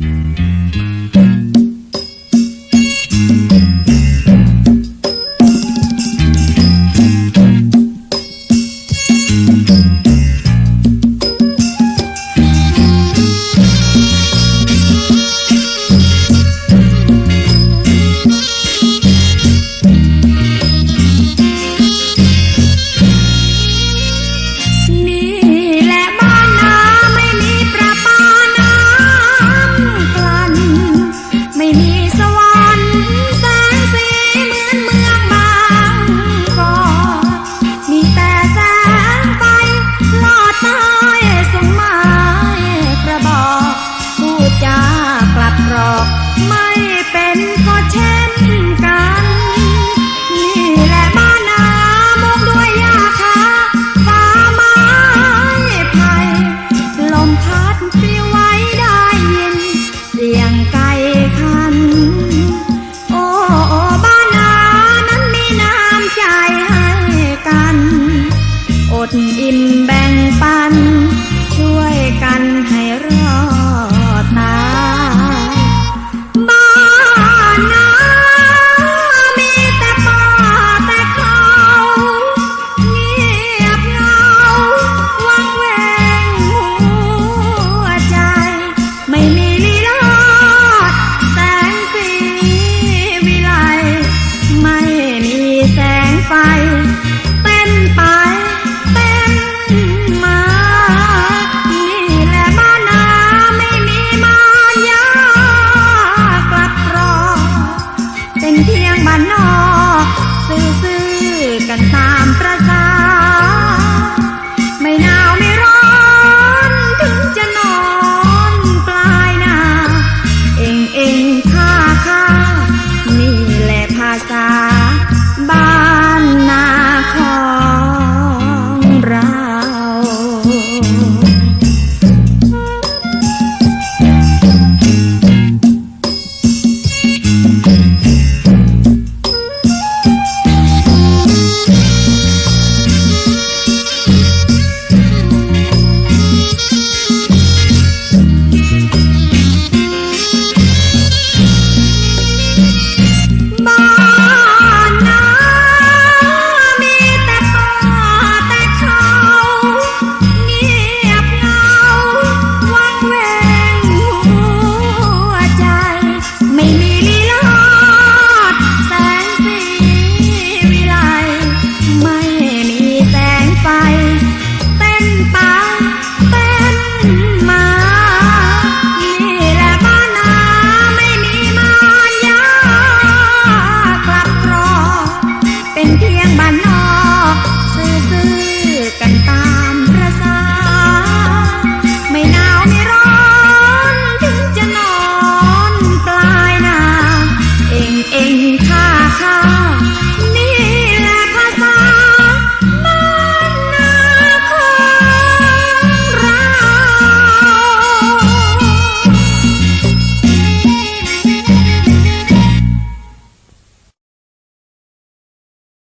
Mm-hmm. ไม่เป็นก็เช่นกัน นี่แหละบ้านนางด้วยยาคาฟ้าไม้ไผ่ลมพัดปลวไวได้ยิน เสียงไก่คันโอ้บ้านนานั้นมีน้ำใจให้กัน อดอิ่ม